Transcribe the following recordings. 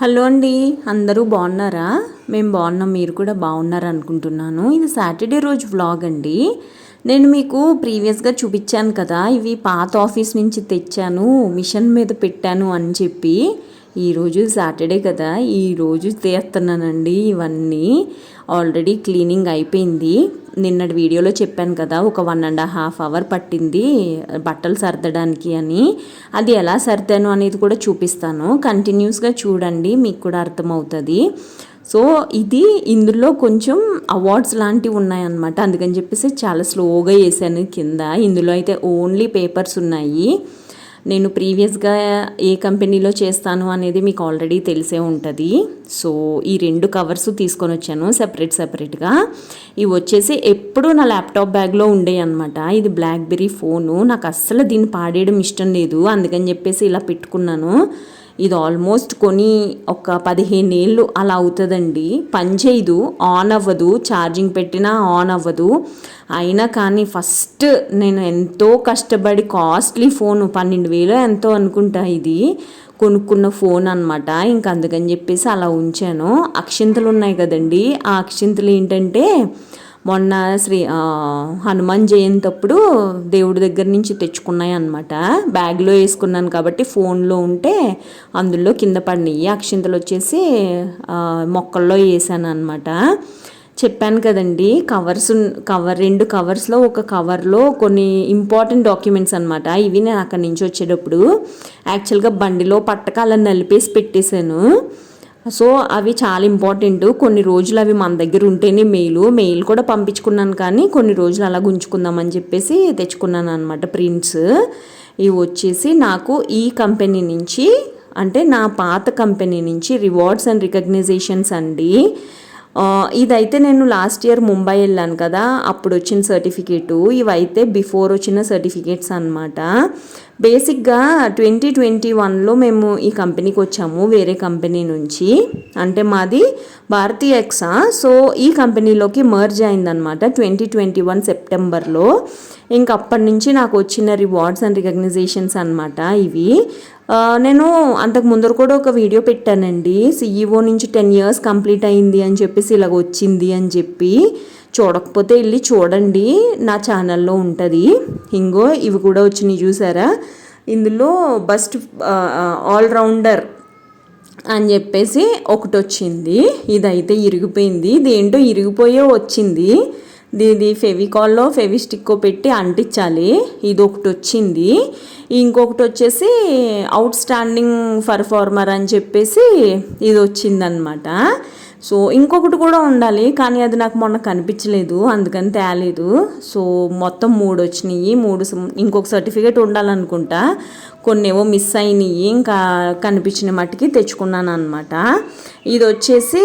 Hello అండి అందరూ బాగున్నారా? మేము బాగున్నాం మీరు కూడా బాగున్నారు అనుకుంటున్నాను. ఇది సాటర్డే రోజు వ్లాగ్ అండి. నేను మీకు ప్రీవియస్గా చూపించాను కదా ఇవి పాత ఆఫీస్ నుంచి తెచ్చాను మిషన్ మీద పెట్టాను అని చెప్పి. ఈరోజు సాటర్డే కదా ఈరోజు తీస్తున్నానండి ఇవన్నీ. ఆల్రెడీ క్లీనింగ్ అయిపోయింది. నిన్నటి వీడియోలో చెప్పాను కదా ఒక వన్ అండ్ హాఫ్ అవర్ పట్టింది బట్టలు సర్దడానికి అని. అది ఎలా సర్దాను అనేది కూడా చూపిస్తాను. కంటిన్యూస్గా చూడండి మీకు కూడా అర్థమవుతుంది. సో ఇది ఇందులో కొంచెం అవార్డ్స్ లాంటివి ఉన్నాయన్నమాట. అందుకని చెప్పేసి చాలా స్లోగా వేసాను కింద. ఇందులో అయితే ఓన్లీ పేపర్స్ ఉన్నాయి. నేను ప్రీవియస్గా ఏ కంపెనీలో చేస్తాను అనేది మీకు ఆల్రెడీ తెలిసే ఉంటుంది. సో ఈ రెండు కవర్స్ తీసుకొని వచ్చాను సెపరేట్ సెపరేట్గా. ఇవి వచ్చేసి ఎప్పుడూ నా ల్యాప్టాప్ బ్యాగ్లో ఉండే అనమాట ఇది బ్లాక్బెర్రీ ఫోను. నాకు అస్సలు దీన్ని పాడేయడం ఇష్టం లేదు. అందుకని చెప్పేసి ఇలా పెట్టుకున్నాను. ఇది ఆల్మోస్ట్ కొని ఒక పదిహేను ఏళ్ళు అలా అవుతుందండి. పనిచేయదు ఆన్ అవ్వదు ఛార్జింగ్ పెట్టినా ఆన్ అవ్వదు. అయినా కానీ ఫస్ట్ నేను ఎంతో కష్టపడి కాస్ట్లీ ఫోన్ పన్నెండు వేలు ఎంతో అనుకుంటా ఇది. కొనుక్కున్న ఫోన్ అనమాట ఇంక అందుకని చెప్పేసి అలా ఉంచాను. అక్షింతలు ఉన్నాయి కదండి. ఆ అక్షింతలు ఏంటంటే మొన్న శ్రీ హనుమాన్ జయంతి అప్పుడు దేవుడి దగ్గర నుంచి తెచ్చుకున్నాయి అనమాట బ్యాగ్లో వేసుకున్నాను కాబట్టి ఫోన్లో ఉంటే అందులో కింద పడినాయి. అక్షింతలు వచ్చేసి మొక్కల్లో వేసాను అనమాట చెప్పాను కదండి కవర్స్ కవర్ రెండు కవర్స్లో ఒక కవర్లో కొన్ని ఇంపార్టెంట్ డాక్యుమెంట్స్ అనమాట ఇవి నేను అక్కడి నుంచి వచ్చేటప్పుడు యాక్చువల్గా బండిలో పట్టకాలను నలిపేసి పెట్టేశాను. సో అవి చాలా ఇంపార్టెంట్ కొన్ని రోజులు అవి మన దగ్గర ఉంటేనే మెయిల్ మెయిల్ కూడా పంపించుకున్నాను కానీ కొన్ని రోజులు అలా ఉంచుకుందామని చెప్పేసి తెచ్చుకున్నాను అనమాట ప్రింట్స్ ఇవి వచ్చేసి నాకు ఈ కంపెనీ నుంచి అంటే నా పాత కంపెనీ నుంచి రివార్డ్స్ అండ్ రికగ్నైజేషన్స్ అండి. ఇదైతే నేను లాస్ట్ ఇయర్ ముంబై వెళ్ళాను కదా అప్పుడు వచ్చిన సర్టిఫికేటు ఇవైతే బిఫోర్ వచ్చిన సర్టిఫికేట్స్ అనమాట బేసిక్గా ట్వంటీ ట్వంటీ వన్లో మేము ఈ కంపెనీకి వచ్చాము వేరే కంపెనీ నుంచి. అంటే మాది భారతీ ఎక్సా. సో ఈ కంపెనీలోకి మర్జ్ అయిందనమాట ట్వంటీ ట్వంటీ వన్ సెప్టెంబర్లో. ఇంక అప్పటి నుంచి నాకు వచ్చిన రివార్డ్స్ అండ్ రికగ్నైజేషన్స్ అనమాట ఇవి. నేను అంతకు ముందర కూడా ఒక వీడియో పెట్టానండి. సిఈఓ నుంచి టెన్ ఇయర్స్ కంప్లీట్ అయింది అని చెప్పేసి ఇలాగ వచ్చింది అని చెప్పి. చూడకపోతే వెళ్ళి చూడండి నా ఛానల్లో ఉంటుంది. ఇంగో ఇవి కూడా వచ్చినాయి చూసారా? ఇందులో బస్ట్ ఆల్రౌండర్ అని చెప్పేసి ఒకటి వచ్చింది. ఇదైతే ఇరిగిపోయింది. దేంటో ఇరిగిపోయే వచ్చింది. ఇది ఫెవికాల్లో ఫెవిస్టిక్కో పెట్టి అంటించాలి. ఇది ఒకటి వచ్చింది. ఇంకొకటి వచ్చేసి అవుట్ స్టాండింగ్ పర్ఫార్మర్ అని చెప్పేసి ఇది వచ్చిందనమాట సో ఇంకొకటి కూడా ఉండాలి కానీ అది నాకు మొన్న కనిపించలేదు అందుకని తేలేదు. సో మొత్తం మూడు వచ్చినాయి మూడు ఇంకొక సర్టిఫికేట్ ఉండాలనుకుంటా. కొన్ని ఏవో మిస్ అయినాయి ఇంకా కనిపించిన మట్టుకి తెచ్చుకున్నాను అనమాట ఇది వచ్చేసి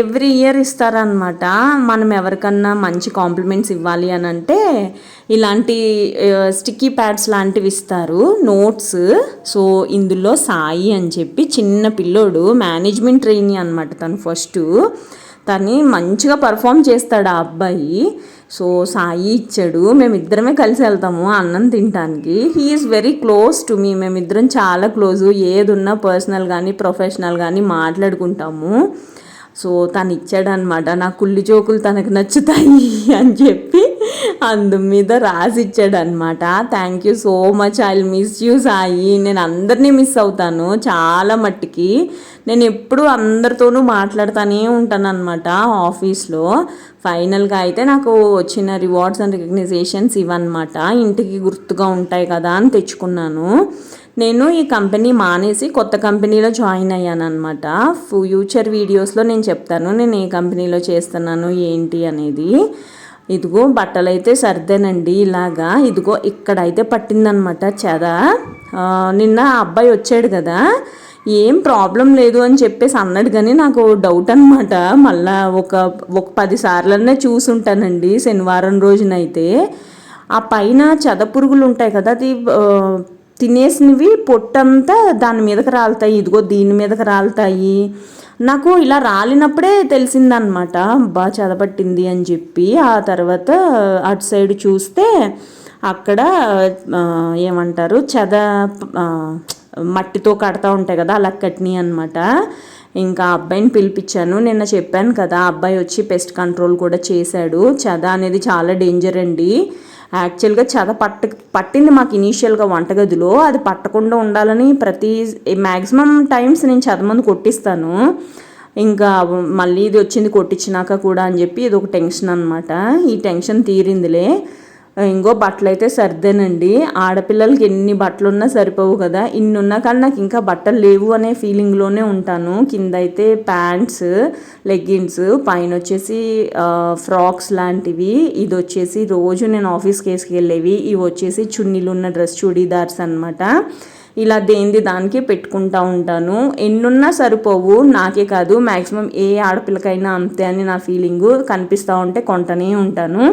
ఎవ్రీ ఇయర్ ఇస్తారనమాట మనం ఎవరికన్నా మంచి కాంప్లిమెంట్స్ ఇవ్వాలి అని అంటే ఇలాంటి స్టిక్కీ ప్యాడ్స్ లాంటివి ఇస్తారు. నోట్స్ సో ఇందులో సాయి అని చెప్పి చిన్న పిల్లోడు మేనేజ్మెంట్ ట్రైనీ అనమాట తను ఫస్ట్ తను మంచిగా పర్ఫామ్ చేస్తాడు ఆ అబ్బాయి. సో సాయి ఇచ్చాడు మేమిద్దరమే కలిసి వెళ్తాము అన్నం తినడానికి he's very close to me మేమిద్దరం చాలా క్లోజు ఏదున్నా పర్సనల్ కానీ ప్రొఫెషనల్ కానీ మాట్లాడుకుంటాము. సో తను ఇచ్చాడనమాట నా కుళ్ళి జోకులు తనకు నచ్చుతాయి అని చెప్పి. అందు మీద రాసి ఇచ్చాడనమాట thank you so much I miss you Sai. నేను అందరినీ మిస్ అవుతాను. చాలా మట్టికి. నేను ఎప్పుడు అందరితోనూ మాట్లాడుతూనే ఉంటాను అనమాట ఆఫీస్లో. ఫైనల్గా అయితే నాకు వచ్చిన రివార్డ్స్ అండ్ రికగ్నైజేషన్స్ ఇవన్నమాట. ఇంటికి గుర్తుగా ఉంటాయి కదా అని తెచ్చుకున్నాను. నేను ఈ కంపెనీ మానేసి కొత్త కంపెనీలో జాయిన్ అయ్యాను అనమాట ఫ్యూచర్ వీడియోస్లో నేను చెప్తాను. నేను ఏ కంపెనీలో చేస్తున్నాను ఏంటి అనేది. ఇదిగో బట్టలైతే సర్దేనండి ఇలాగా. ఇదిగో ఇక్కడైతే పట్టిందనమాట చెద నిన్న అబ్బాయి వచ్చాడు కదా. ఏం ప్రాబ్లం లేదు అని చెప్పేసి అన్నాడు కానీ నాకు డౌట్ అనమాట మళ్ళా ఒక ఒక పది చూసి చూసుంటానండి శనివారం రోజునైతే. ఆ పైన చెద పురుగులు ఉంటాయి కదా అది తినేసినవి పొట్టంతా దాని మీదకి రాలుతాయి. ఇదిగో దీని మీదకి రాలుతాయి. నాకు ఇలా రాలినప్పుడే తెలిసిందనమాట బాగా చదపట్టింది అని చెప్పి. ఆ తర్వాత అటు సైడ్ చూస్తే అక్కడ ఏమంటారు చెద మట్టితో కడతా ఉంటాయి కదా అలా కట్టినాయి అనమాట ఇంకా అబ్బాయిని పిలిపించాను. నిన్న చెప్పాను కదా అబ్బాయి వచ్చి పెస్ట్ కంట్రోల్ కూడా చేశాడు. చద అనేది చాలా డేంజర్ అండి. యాక్చువల్గా చెద పట్ట పట్టింది మాకు ఇనీషియల్గా వంటగదిలో. అది పట్టకుండా ఉండాలని ప్రతి మ్యాక్సిమం టైమ్స్ నేను చదమంది కొట్టిస్తాను. ఇంకా మళ్ళీ ఇది వచ్చింది కొట్టించినాక కూడా అని చెప్పి ఇది ఒక టెన్షన్ అనమాట ఈ టెన్షన్ తీరిందిలే. ఇంకో బట్టలు అయితే సర్దేనండి. ఆడపిల్లలకి ఎన్ని బట్టలు ఉన్నా సరిపోవు కదా. ఇన్ని ఉన్నా కానీ నాకు ఇంకా బట్టలు లేవు అనే ఫీలింగ్లోనే ఉంటాను. కింద అయితే ప్యాంట్స్ లెగ్గిన్స్ పైన వచ్చేసి ఫ్రాక్స్ లాంటివి ఇది వచ్చేసి రోజు నేను ఆఫీస్కి వేసుకెళ్ళేవి ఇవి వచ్చేసి చున్నీలు ఉన్న డ్రెస్ చూడీదార్స్ అనమాట ఇలా దేంది దానికి పెట్టుకుంటా ఉంటాను. ఎన్నున్నా సరిపోవు నాకే కాదు మ్యాక్సిమం ఏ ఆడపిల్లకైనా అంతే అని నా ఫీలింగు కనిపిస్తూ ఉంటే కొంటనే ఉంటాను.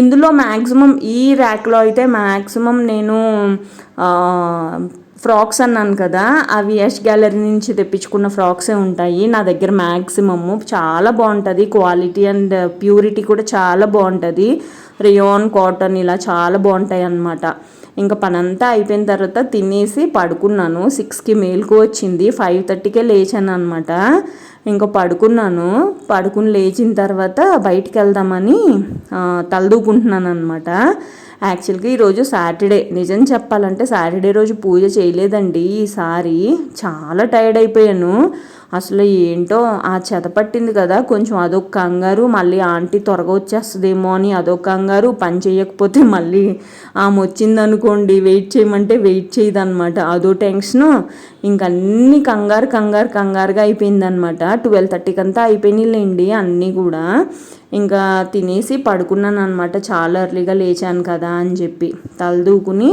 ఇందులో మ్యాక్సిమం ఈ ర్యాక్లో అయితే మ్యాక్సిమం నేను ఫ్రాక్స్ అన్నాను కదా అవి యష్ గ్యాలరీ నుంచి తెప్పించుకున్న ఫ్రాక్సే ఉంటాయి. నా దగ్గర మ్యాక్సిమమ్ చాలా బాగుంటుంది. క్వాలిటీ అండ్ ప్యూరిటీ కూడా చాలా బాగుంటుంది. రియోన్ కాటన్ ఇలా చాలా బాగుంటాయి అన్నమాట ఇంకా పనంతా అయిపోయిన తర్వాత తినేసి పడుకున్నాను. సిక్స్కి మేలుకు వచ్చింది. ఫైవ్ థర్టీకే లేచాను అనమాట ఇంకా పడుకున్నాను. పడుకుని లేచిన తర్వాత బయటికి వెళ్దామని తలదూకుంటున్నాను అనమాట యాక్చువల్గా ఈరోజు సాటర్డే. నిజం చెప్పాలంటే సాటర్డే రోజు పూజ చేయలేదండి. ఈసారి చాలా టైర్డ్ అయిపోయాను. అసలు ఏంటో ఆ చెత పట్టింది కదా. కొంచెం అదొక కంగారు మళ్ళీ ఆంటీ త్వరగా వచ్చేస్తుందేమో అని అదొక కంగారు. పని చేయకపోతే మళ్ళీ ఆమె వచ్చిందనుకోండి వెయిట్ చేయమంటే వెయిట్ చేయదనమాట అదో టెన్షను. ఇంకన్నీ కంగారు కంగారు కంగారుగా అయిపోయిందనమాట ట్వెల్వ్ థర్టీకి అంతా అయిపోయినాయిలేండి అన్నీ కూడా. ఇంకా తినేసి పడుకున్నాను అనమాట చాలా ఎర్లీగా లేచాను కదా అని చెప్పి. తలదూకుని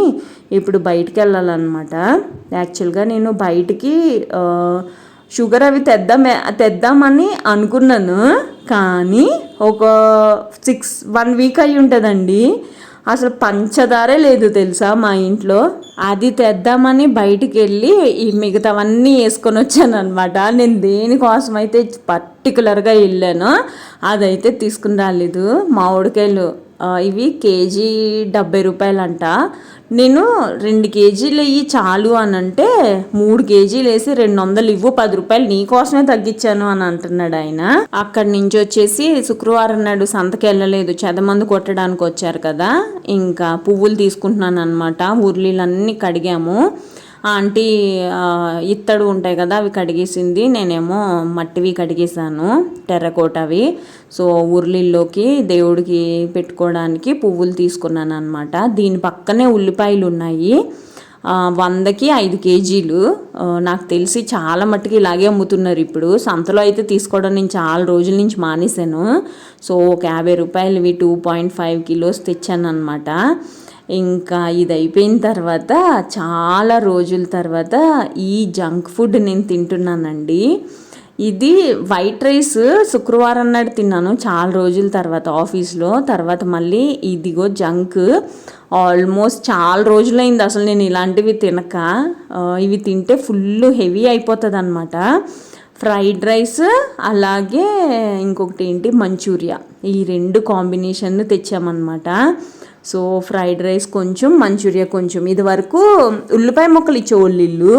ఇప్పుడు బయటికి వెళ్ళాలన్నమాట. యాక్చువల్గా నేను బయటికి షుగర్ అవి తెద్దామే తెద్దామని అనుకున్నాను. కానీ ఒక సిక్స్ వన్ వీక్ అయి ఉంటుందండి. అసలు పంచదారే లేదు తెలుసా మా ఇంట్లో. అది తెద్దామని బయటికి వెళ్ళి ఈ మిగతావన్నీ వేసుకొని వచ్చాను అనమాట నేను దేనికోసం అయితే పర్టికులర్గా వెళ్ళాను అదైతే తీసుకుని రాలేదు. మామిడికాయలు ఇవి కేజీ డెబ్బై రూపాయలంట. నేను రెండు కేజీలు ఇవి చాలు అని అంటే మూడు కేజీలు వేసి రెండు వందలు ఇవ్వు పది రూపాయలు నీకోసమే తగ్గించాను అని అంటున్నాడు ఆయన. అక్కడి నుంచి వచ్చేసి శుక్రవారం నాడు సంతకి వెళ్ళలేదు చెదమందు కొట్టడానికి వచ్చారు కదా. ఇంకా పువ్వులు తీసుకుంటున్నాను అనమాట ఉర్లీలన్నీ కడిగాము. ఆంటీ ఇత్తడు ఉంటాయి కదా అవి కడిగేసింది. నేనేమో మట్టివి కడిగేసాను టెర్రకోటవి. సో ఉర్లిల్లోకి దేవుడికి పెట్టుకోవడానికి పువ్వులు తీసుకున్నాను అనమాట దీని పక్కనే ఉల్లిపాయలు ఉన్నాయి. వందకి ఐదు కేజీలు. నాకు తెలిసి చాలా మట్టుకు ఇలాగే అమ్ముతున్నారు ఇప్పుడు. సంతలో అయితే తీసుకోవడం నేను చాలా రోజుల నుంచి మానేశాను. సో ఒక యాభై రూపాయలవి టూ పాయింట్ ఫైవ్ కిలోస్ తెచ్చాను అనమాట ఇంకా ఇది అయిపోయిన తర్వాత చాలా రోజుల తర్వాత ఈ జంక్ ఫుడ్ నేను తింటున్నానండి. ఇది వైట్ రైస్ శుక్రవారం నాడు తిన్నాను చాలా రోజుల తర్వాత ఆఫీస్లో. తర్వాత మళ్ళీ ఇదిగో జంక్. ఆల్మోస్ట్ చాలా రోజులైంది అసలు నేను ఇలాంటివి తినక. ఇవి తింటే ఫుల్ హెవీ అయిపోతుంది అనమాట ఫ్రైడ్ రైస్ అలాగే ఇంకొకటి ఏంటి? మంచూరియా. ఈ రెండు కాంబినేషన్ తెచ్చామన్నమాట. సో ఫ్రైడ్ రైస్ కొంచెం మంచూరియా కొంచెం. ఇది వరకు ఉల్లిపాయ ముక్కలు ఇచ్చేవాళ్ళు ఇల్లు.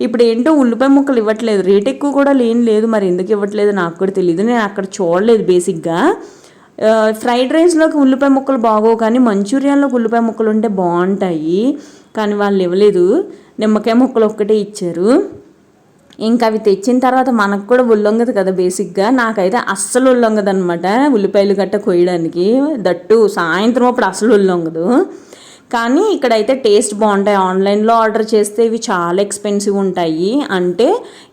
ఇప్పుడు ఏంటో ఉల్లిపాయ ముక్కలు ఇవ్వట్లేదు. రేట్ ఎక్కువ కూడా లేని లేదు. మరి ఎందుకు ఇవ్వట్లేదు? నాకు కూడా తెలియదు నేను అక్కడ చూడలేదు బేసిక్గా. ఫ్రైడ్ రైస్లోకి ఉల్లిపాయ ముక్కలు బాగోవు కానీ మంచూరియాలోకి ఉల్లిపాయ ముక్కలు ఉంటే బాగుంటాయి. కానీ వాళ్ళు ఇవ్వలేదు. నిమ్మకాయ ముక్కలు ఒక్కటే ఇచ్చారు. ఇంకా అవి తెచ్చిన తర్వాత మనకు కూడా ఉల్లొంగదు కదా బేసిక్గా. నాకైతే అస్సలు ఉల్లొంగదు అనమాట ఉల్లిపాయలు గట్ట కొయ్యడానికి. దట్టు సాయంత్రం అప్పుడు అసలు ఉల్లొంగదు. కానీ ఇక్కడైతే టేస్ట్ బాగుంటాయి. ఆన్లైన్లో ఆర్డర్ చేస్తే ఇవి చాలా ఎక్స్పెన్సివ్ ఉంటాయి. అంటే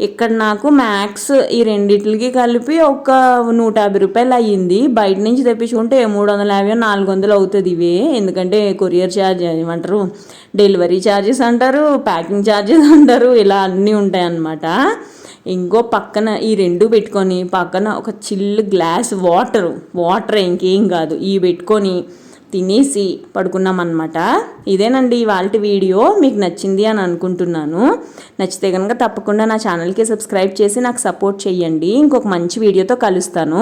ఇక్కడ నాకు మ్యాక్స్ ఈ రెండింటికి కలిపి ఒక నూట యాభై రూపాయలు అయ్యింది. బయట నుంచి తెప్పించుకుంటే మూడు వందల యాభై నాలుగు వందలు అవుతుంది ఇవే. ఎందుకంటే కొరియర్ ఛార్జ్ ఏమంటారు? డెలివరీ ఛార్జెస్ అంటారు ప్యాకింగ్ ఛార్జెస్ అంటారు ఇలా అన్నీ ఉంటాయి అన్నమాట ఇంకో పక్కన ఈ రెండు పెట్టుకొని పక్కన ఒక చిల్లు గ్లాస్ వాటర్. వాటర్ ఇంకేం కాదు. ఇవి పెట్టుకొని తినేసి పడుకున్నాం అనమాట ఇదేనండి ఇవాళ వీడియో. మీకు నచ్చింది అని అనుకుంటున్నాను. నచ్చితే కనుక తప్పకుండా నా ఛానల్కి సబ్స్క్రైబ్ చేసి నాకు సపోర్ట్ చేయండి ఇంకొక మంచి వీడియోతో కలుస్తాను.